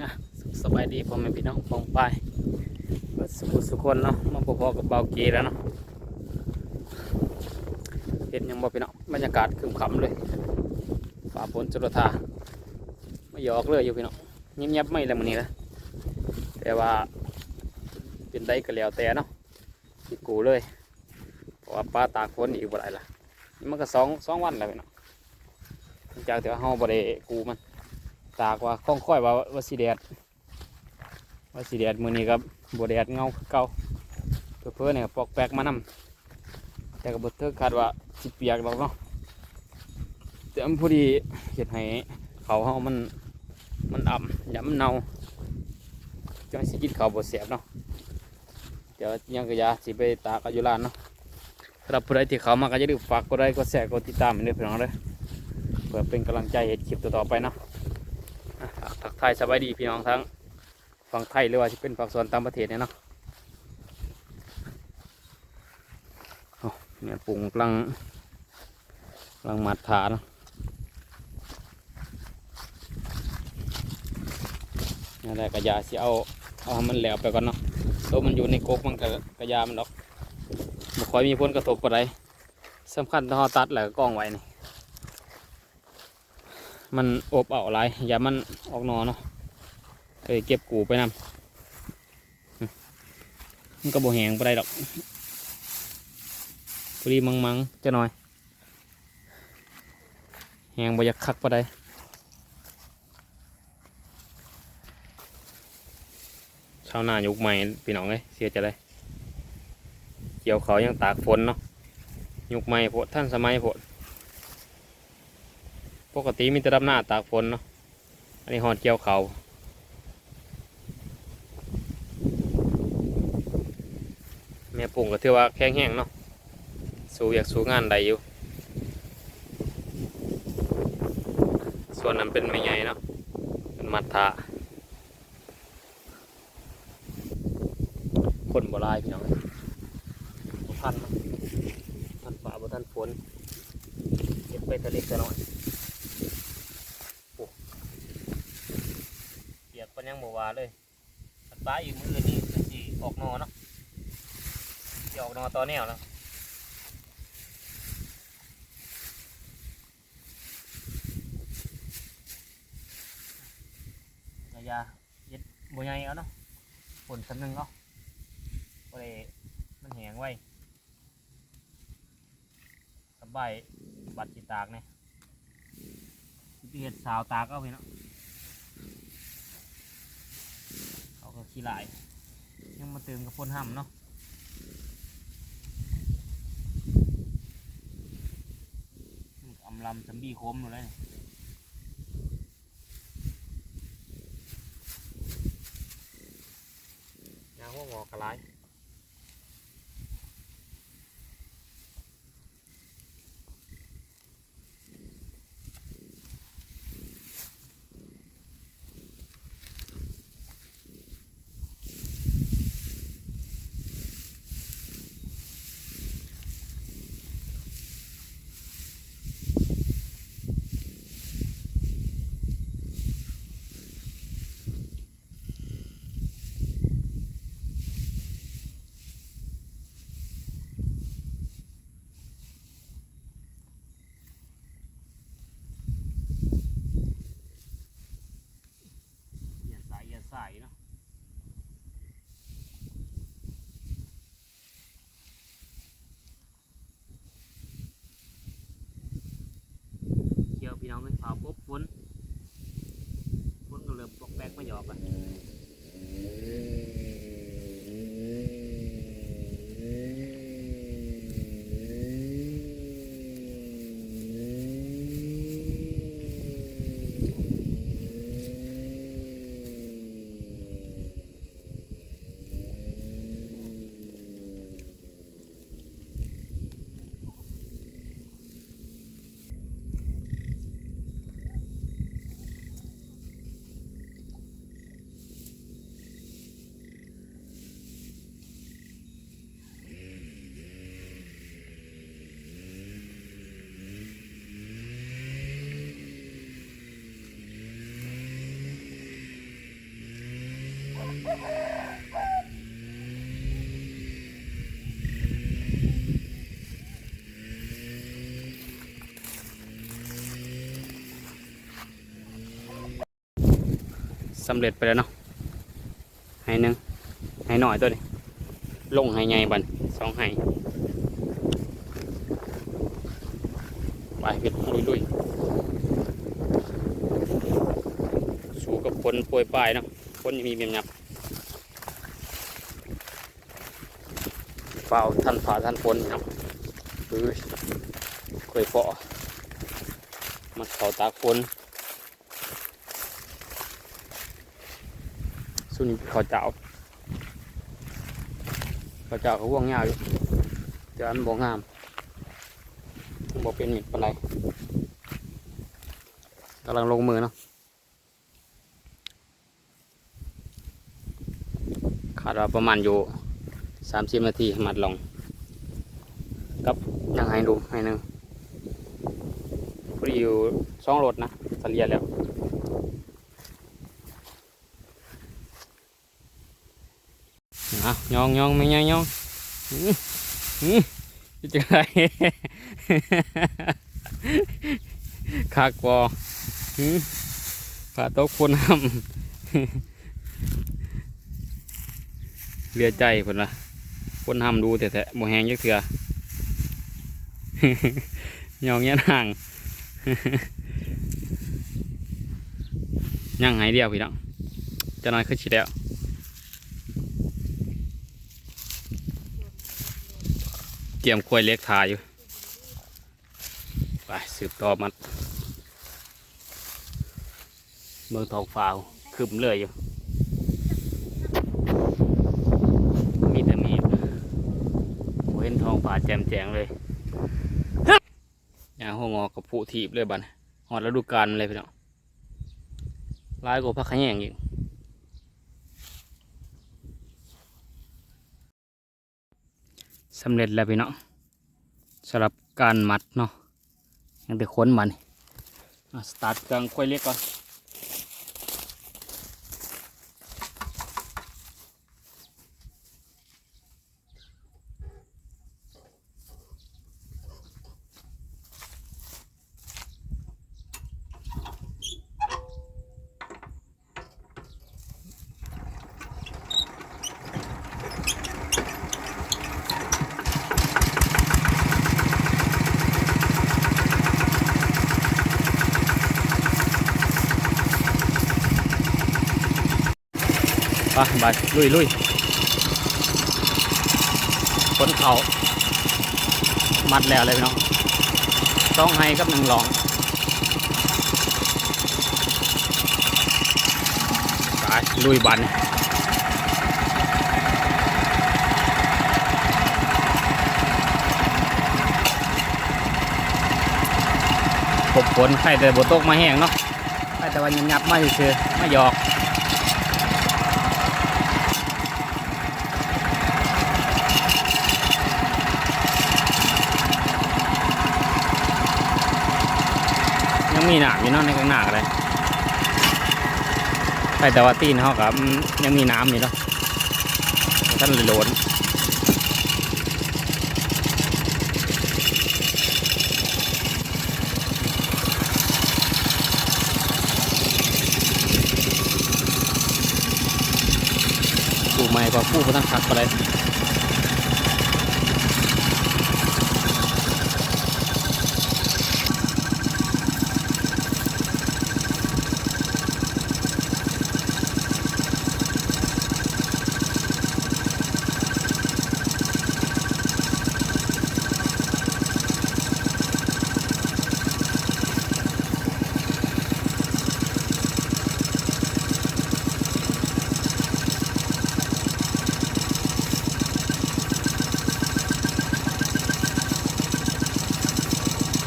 อะสบายดีพ่อแม่พี่น้องปองไปสุขสุขคนเนาะมาพอๆกับเบาเกแล้วเนาะเห็นยังบ่พี่น้องบรรยากาศคึมขำเลยฝ่าฝนจุลธาไม่หยอกเลยอยู่พี่น้องเงียบๆไม่แล้วมื้อนี้นะแต่ว่าเป็นได้ก็แล้วแต่เนาะที่กูเลยเพราะว่าป้าตากฝนอีกบ่ได้ล่ะนี่มันก็สองสองวันแล้วพี่น้องหลังจากที่ว่าเฮาบ่ได้กูมัน ตากว่าคล่องค่อยว่าว่าสีแดดว่าสีแดดมือนี้ครับบแดดเงาเก่าเพื่อเพื่อเนี่ยปอกแปกมานำแต่กับบทเธอคาดว่าสิเปียกหรอกเนาะแต่มันพอดีเห็ดให้เขาเฮามันมันอ่ำอย่ามันเน่าจังสิกินเขาบดเสียบเนาะเดี๋ยวยังกระยาสิไปตากอาอยุลานเนาะสำหรับผู้ใดที่เขามาก็จะดืมฝากกดไลค์กดแชร์กดติดตามให้ด้วยพี่น้องเลยเพื่อเป็นกำลังใจเห็ดคลิปต่อๆไปเนาะายสบายดีพี่น้องทั้งฝั่งไทยหรือว่าจะเป็นฝั่งส่วนต่างประเทศเนี่ยเนาะโอ้เนี่ยปรุงกลังกลังมัดถาเนาะนี่แหละกระยาสิเอาเอาให้มันแหลวไปก่อนเนาะตัวมันอยู่ในกกมันกระกระยามันดอกบ่ค่อยมีผลกระทบอะไรสำคัญต้องเราตัดแล้วก็กล้องไว้นี่ มันอบเอาหลายอย่ามันออกนอเนาะเอ้ยเก็บกูไปนำอืมมันก็บ่แหงไปได้ดอกพอดีมังมังจะหน่อย แหงบ่อยากคักไปได้ชาวนายุคใหม่พี่น้องเอ้ยเสียใจเลยเกี่ยวเขายังตากฝนเนาะยุคใหม่โพดท่านสมัยโพด ปกติมีแต่ดำหน้าตากฝนเนาะ อันนี้หอดเกี่ยวเขาแม่ปุ่งก็ถือว่าแข็งแห้งเนาะ สู้อยากสู้งานใดอยู่ ส่วนนั้นเป็นไม่ใหญ่เนาะ เป็นมัดทะคนโบราณพี่น้องบ่ทันเนาะทันฝ่าบ่ทันฝนเก็บไปทะเลกันหน่อย เปียกปันยัง บวาเลยอันป้าอีกมือนี่คือสีออกนอเนาะสิออกนอตอนแนวแล้วระยะเย็ดบัวใหญ่เอาเนาะฝนสำนึงเนาะก็เลยมันแหงไว้สบายบัดจิตากเนี่ยสิเห็ดสาวตากเอาไปเนาะ เขา ก็ขี้ลาย ยังมาเติมกับพ่นห่ำเนาะอำลำจำบี้โคมอยู่เลยยางหัวงอกกระไรอย่า ใสเนาะเกี่ยวพี่น้องเปุ๊บนก็เริ่มปอกแป๊กมาหยอกอะ เสำเร็จไปแล้วเนาะให้นึงให้หน่อยตัวนี้ลงให้ใหญ่บันสองให้ไปเห็ดลุยลุยๆสู้กับคนป่วยปลายเนาะคนยังมีเมียมยับเฝ้าท่านฝ่าท่านฝนครับเฮ้ยเคยเปาะมันเข่าตาฝน สุนีเขาเจ้าเขาเจ้าเขาว่วงยาวอยู่แต่อันบ่งามบ่เป็นมิดปานใดกำลังลงมือเนาะขาดว่าประมาณอยู่สามสิบนาทีมัดลงกับยังให้ดูให้หนึ่งพอดีอยู่สองรถนะเฉลี่ยแล้ว อะยองยองไม่ยองยองอื้ออื้อจะไงคากบออือผ่าตกคนห้ำเรือใจคนละคนห้ำดูแต่แท้โมแหงยักเถื่อยองเงี้ยห่างยังหายเดียวพี่น้องจะนอนขึ้นชิแล้ว เตรียมควยเล็กทาอยู่ ไปสืบต่อมัน เมืองทองฟ้าวคืมเลยอยู่ มีแต่มีโอ้เห็นทองฟ้าแจ่มแจงเลยอย่างหัวงอกับผู้ทีบเลยบัดนหอดฤดูกาลเลยพี่น้องร้ายกว่าพักขะแยงอีก สำเร็จแล้วพี่เนาะสำหรับการมัดเนาะยังแต่ค้นมันอะสตาร์ทกลางค่อยเล็กก่อน ไปไปลุยลุยค้นเขามัดแล้วเลยพี่น้องต้องให้กับหนึ่งหลองไปลุยบันกบฝนใครแต่บตกมาแห้งเนาะใครแต่วันยับมาเฉยๆมาหยอก มีหนามอยู่เนาะในข้างหน้าอะไรใครแต่ว่าตีนเขากับยังมีน้ำอยู่เนาะท่านเลยโลนผู้ใหม่กว่าผู้พนักขัดอะไร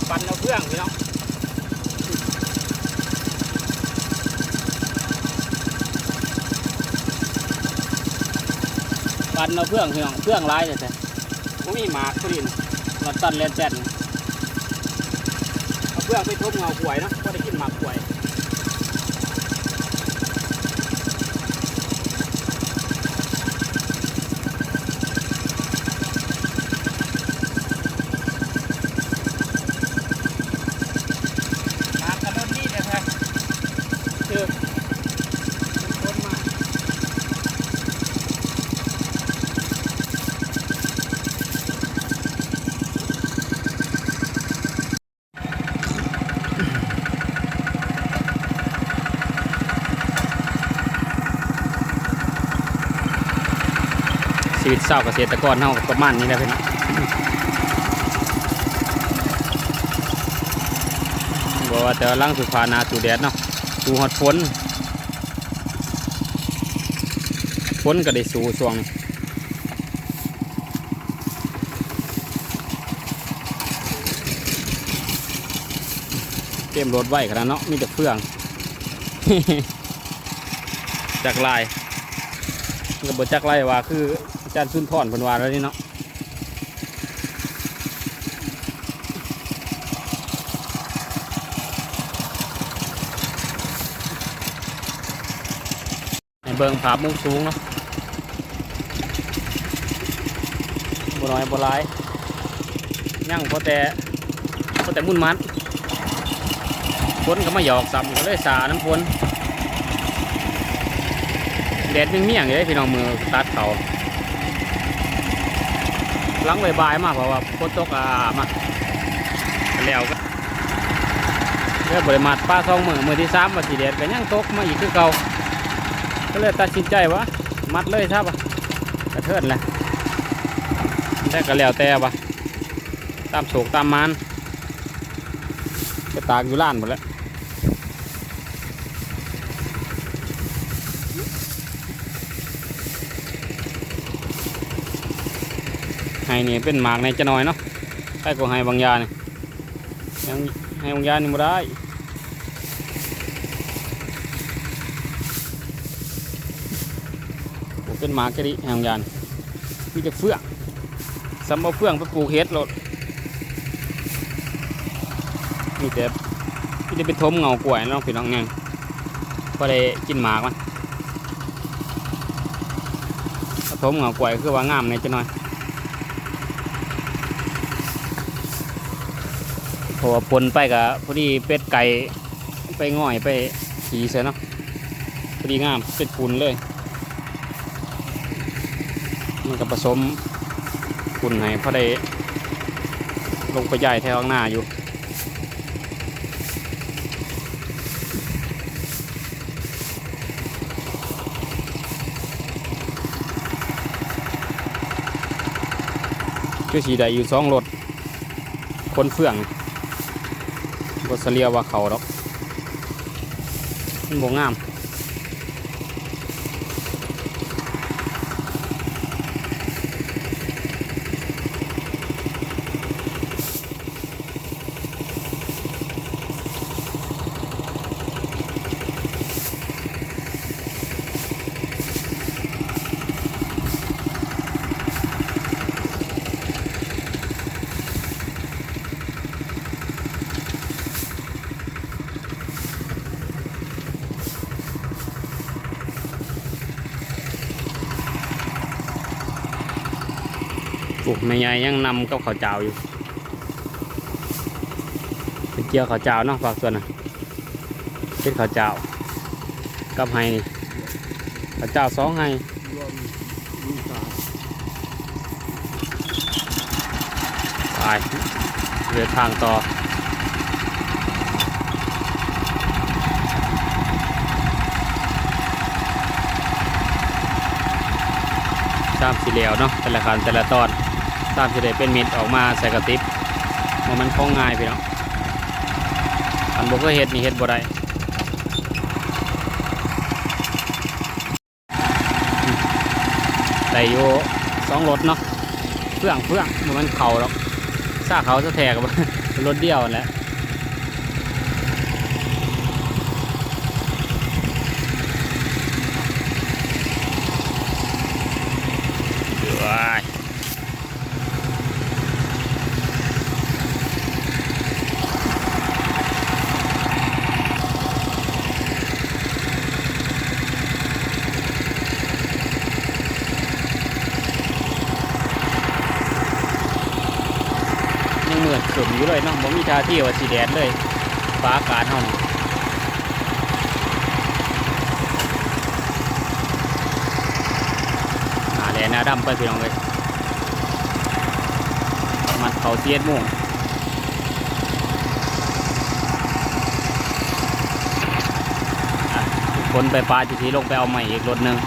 ปันเอาเครื่องพี่น้องปั นเราเพื่องเหืองเพื่องร้ายแต่ผมมีหมากพอดีนะรถตันเลนแจนเอาเครื่องไปทุบเงาหวยเนาะก็ได้กินหมากหวย ชีวิต เศร้าเกษตรกรเฮาก็ประมาณนี้แหละพี่น้องบอกว่าแต่ว่าหลังสุดฟ้านาสู่แดดเนาะสู่ฮอดฝนฝนก็ได้สู่ช่วงนี้เต็มรถไว้ขนาดเนาะมีแต่เฟื่อง จากลายกับบจากลายว่าคือ จารย์สุนทรเพิ่นว่าแล้วนี่เนาะในเบิงผามุกสูงเนาะบ่น้อยบ่หลายยังพอแต่พอแต่มุ่นมันฝนก็มาหยอกซ้ำก็เลยสาน้ำฝนแดดเมี่ยงๆเลยพี่น้องมือตัดเขา หลังบ่ายๆมากเพราะว่าฝนตกอ่ามาแล้วก็เรื่องบริมาตรป้าทองมือมือที่สามมาสีแดดก็ยังตกมาอีกคือเก่าก็เลยตัดสินใจว่ามัดเลยครับอะกระเทินแหละแต่ก็แล้วแต่ปะตามโศกตามมันก็ตากอยู่ล้านหมดแล้ว นี่เป็นหมากในจะน้อยเนาะใกล้กว่าไห้บางยานี่ยังไห้บางยานี่ไม่ได้โอ้เป็นหมากกะดิไห้บางยานี่มีแต่เฟื่องสำเอาเฟื่องไปปลูกเห็ดโลดมีแต่มีแต่ไปทมเงากล้วยเนาะพี่น้องไงก็ได้กินหมากมันถ้าทมเงากล้วยคือว่างามในจะน้อย เพราะว่าปนไปกับพอดีเป็ดไก่ไปง่อยไปขี่เสียเนาะพอดีงามเป็ดปุ่นเลย มันก็ผสมปุ่นให้พอได้ลงไปใหญ่แถวข้างหน้าอยู่คือสีใดอยู่สองรถคนเฟื่อง บสเลียวว่าเขาหรอกมันบ่งาม ปลูกแม่ใหญ่ยังนำกับข้าวเจ้าอยู่เป็นเจียวข้าวเจ้าเนาะฝากส่วนน่ะเป็นข้าวเจ้ากับไห้นี่ข้าวเจ้าสองไห้ไปเดินทางต่อตามสีเหลวเนาะแต่ละคันแต่ละตอน ตามสีเหลวเป็นมิดออกมาใส่กระติบมันมันคล้องง่ายพี่เนาะอันบกก็เฮ็ดนี่เฮ็ดบ่ได้ได้อยู่สองรถเนาะเพื่องเพื่องมันเข่าหรอกซาเขาจะแทกกับรถเดียวนั่นแหละว้าย ยังเหมือนยู่เลยเนาะผมมีทาที่ว่าสีแดดเลยฟ้าอากาศเท่านี้หาแดดหน้าดำไปพี่น้องเลยมัดเขาเสียดม่วงคนไปปลาจุทีลงไปเอาใหม่อีกรถหนึ่ง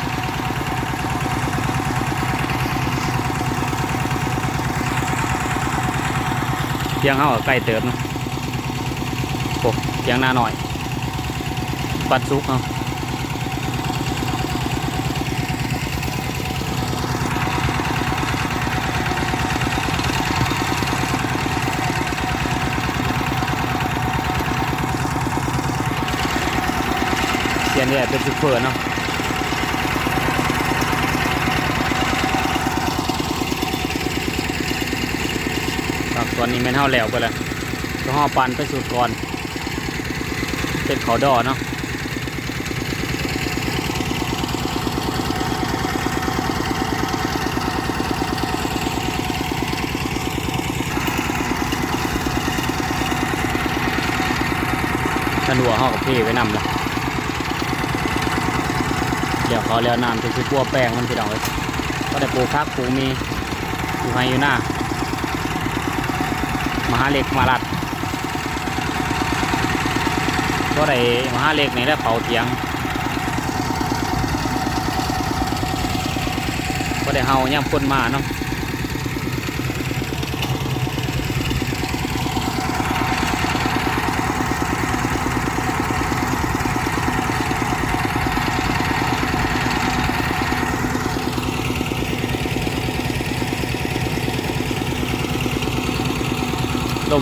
เพียงเฮาใกล้เติมนะโอ้เพียงหน้าหน่อยปัดซุกเนาเสียนเนี่ยเป็นซุปเปอร์เนาะ ครับตอนนี้แม่นเท่าแล้วไปแล้วก็ห่อปันไปสูตรก่อนเป็นเขาดอเนาะท่านหัวห่อกับพี่ไว้นำละเดี๋ยวเขาแล้วน้ำจะคือปัวแป้งมันพี่น้องเลยก็ได้ปลูกพักปลูกมีอยู่ให้อยู่หน้า หาเล็กมาลัดก็ได้มหาเล็กในแล้วเผาเถียงก็ได้เฮาย่ำคนมาเนาะ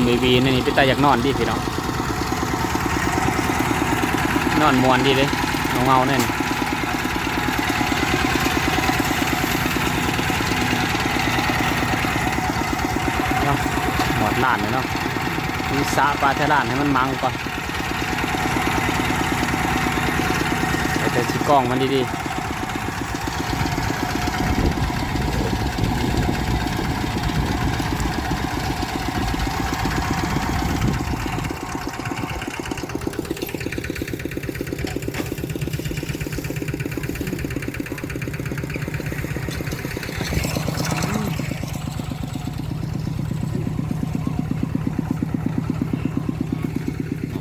มวีวีนี่นี่เป็นตาอยากนอนดิพี่น้องนอนมวนดีเลยเงาเงาๆเนี่ยนี่เนาะหมดล้านเลยเนาะมีสาปลาเทล้านให้มันมังก่อนไปแต่ชิกล้องมันดีๆ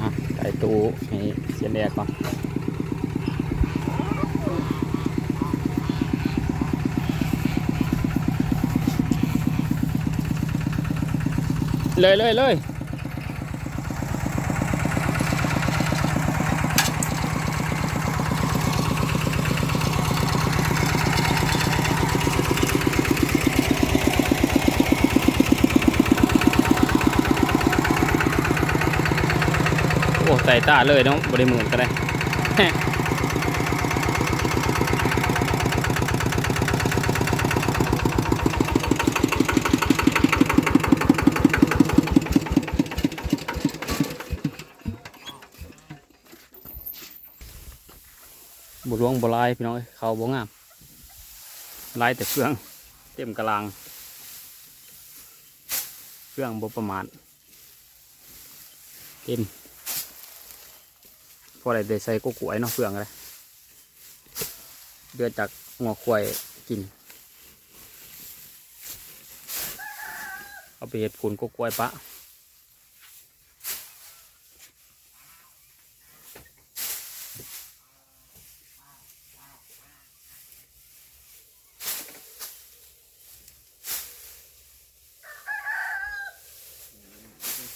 อะใส่ตู้ให้เสียแรกก่อน เลยเลยเลยโอ้ใส่ตาเลยเนาะบริมือก็ได้ วงบลายพี่น้องเอ้ยเขาบ่งามลายแต่เครื่องเต็มกระลางเครื่องบ่ประมาณเต็มพอได้ใส่กุ๊กกล้วยเนาะเครื่องอะไรเดือดจากหัวควายกิน เอาไปเห็ดผุนกุ๊กกล้วยปะ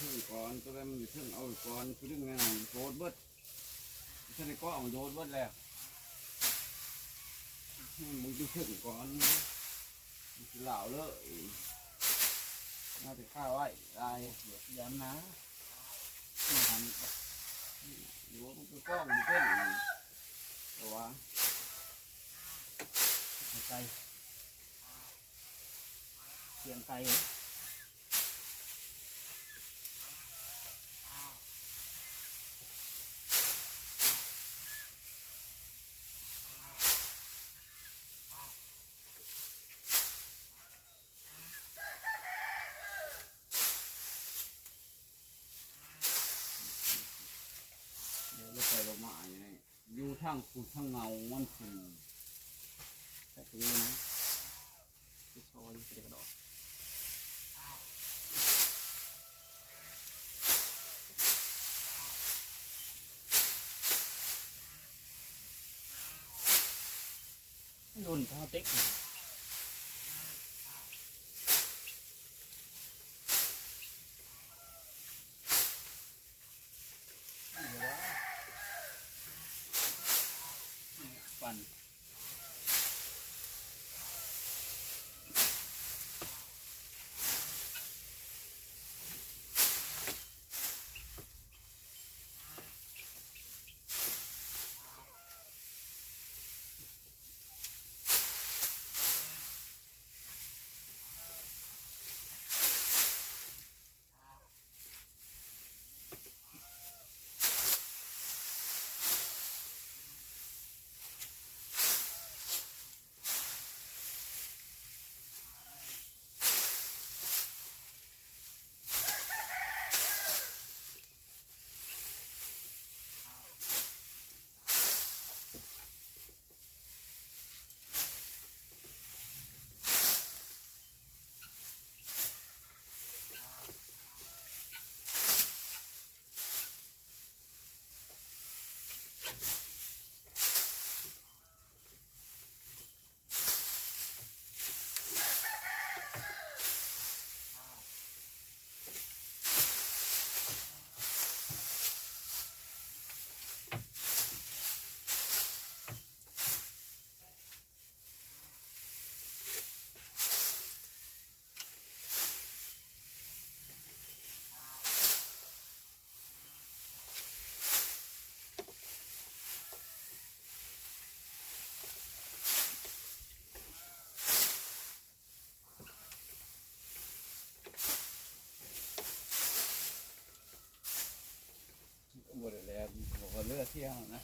ขึ้นก่อนตัวแรกมันอยู่ขึ้นเอาก่อนคือเรื่องงานโดดเบิดท่านก็เอาโดดเบิดแล้วมึงจะขึ้นก่อนมึงจะเหล่าเลยน่าจะฆ่าวไว้ได้เดี๋ยวย้ำนะไม่ทำหรือว่ามึงไปก้องมึงเต้นต่ว่าไก่เสียงไก่เใส่ลงมาอย่างนี้อยู่ทางคูทางเงามันคือแต่ตรงนี้นะที่ซอยเด็กดอกรุ่นพอเต็ก ว่าเลือดเที่ยงนะ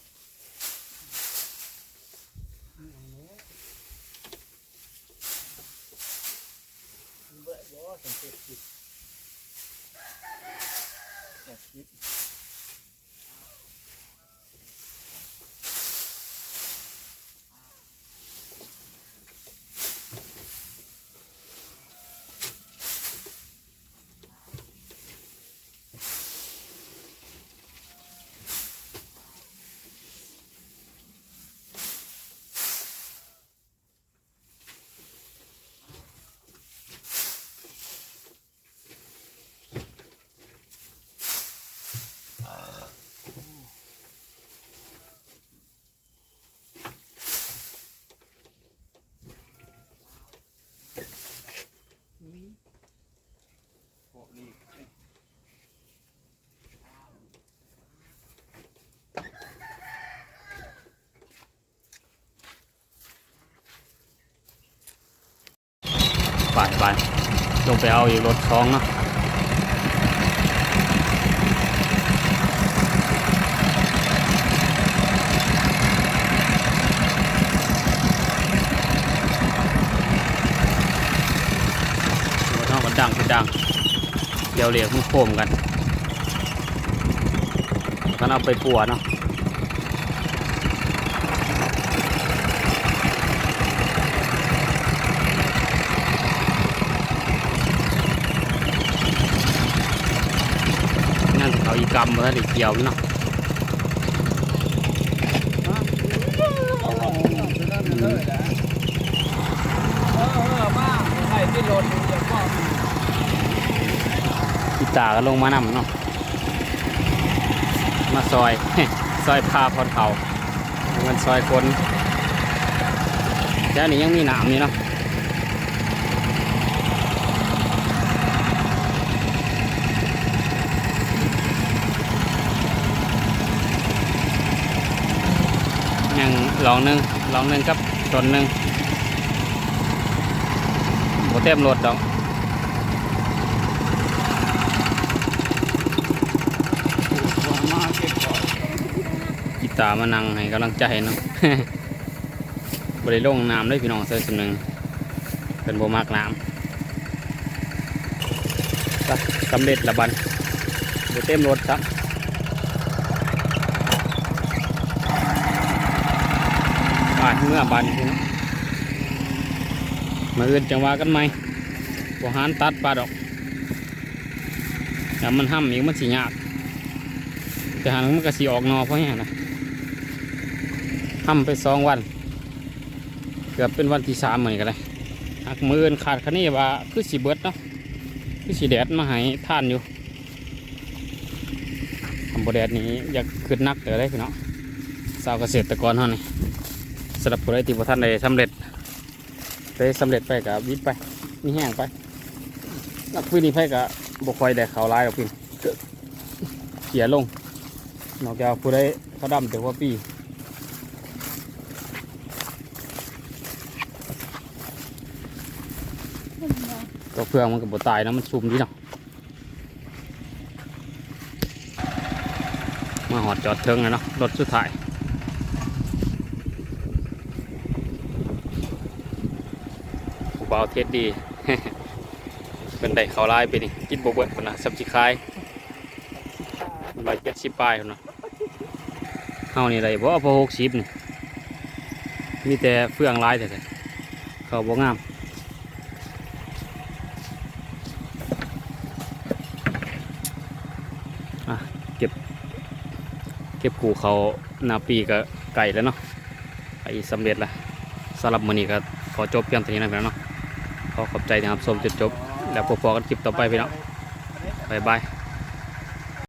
เบื่อบ่สังเกตผิด แอบคิด โอ้นี่ ไปไปลงไปเอาอีกรถท้องเนาะรถท้องก็ดังคือดังเดี๋ยวเหลียกมันโคมกันกันเอาไปปัวเนาะ นั่นเขาอี กรรมมาได้เกี่ยวอยู่เนาะเอาเอาเอาเอาเลยนะเออเออมาให้ที่ตาก็ลงมานำเนาะมาซอยซอยพาพอดเขาเงินซอยคนแต่อันนี้ยังมีหนามนี่เนาะ ยัง ลองหนึ่งลองหนึ่งกับตนหนึ่งโบเต็มรถดอกมาเก็บก่อนกีตามานั่งให้กำลังใจเนาะบริลงน้ำเลยพี่น้องเสื้อสำนึงเป็นโบมากน้ำสำเร็จละบันโบเต็มรถครับ บาดเมื่อบันพี่น้องมาเอื่นจังหวะกันไหมบหานตัดปลาดอกแต่มันห้ำอีกมันสิยากแต่หางมันก็สีออกนอเพราะอย่างนะทำไปสองวัน เกือบเป็นวันที่สามเหมือนกันเลยหักมืออนขาดคันนี้ว่าคือสีเบิดเนาะคือสีแดดมาให้ท่านอยู่ทำบแดดนี้อยากขึ้นนักเดี๋ยวได้พี่เนาะสาวเกษตรกรเท่านี้ำหรับผู้ใดที่บ่ทันได้สำเร็จได้สำเร็จไปกับวิทไปมีแห้งไปนักพื้นนี่ไปกับบกคอยแดกเขาวลายกับพื้นเขียลง นอกจากผู้ใดเขาดำแต่ว่าปีตัวเพื่องมันกับบตายนะมันซุ่มดีเนาะมาหอดจอดเทิงเลยเนาะรถสุดท้าย ผู้บ่าวเทสดีเป็นได้เขาลายไปนี่กินบเบิดคนนะสับสิคายใบเจ็ดสิบปลายคนนะเฮานี่ไรเพราะพอหกสิบนี่มีแต่เฟื่องลายแต่เขาบ่งามเก็บเก็บกูเขาหนาปีก็ไก่แล้วเนาะไก่สำเร็จละสำหรับมือนี้ก็ขอจบเพียงเท่านี้นะเพี่องเนาะ ขอขอบใจนะครับชมจนจบ แล้วพบกันคลิปต่อไปพี่น้องบายบาย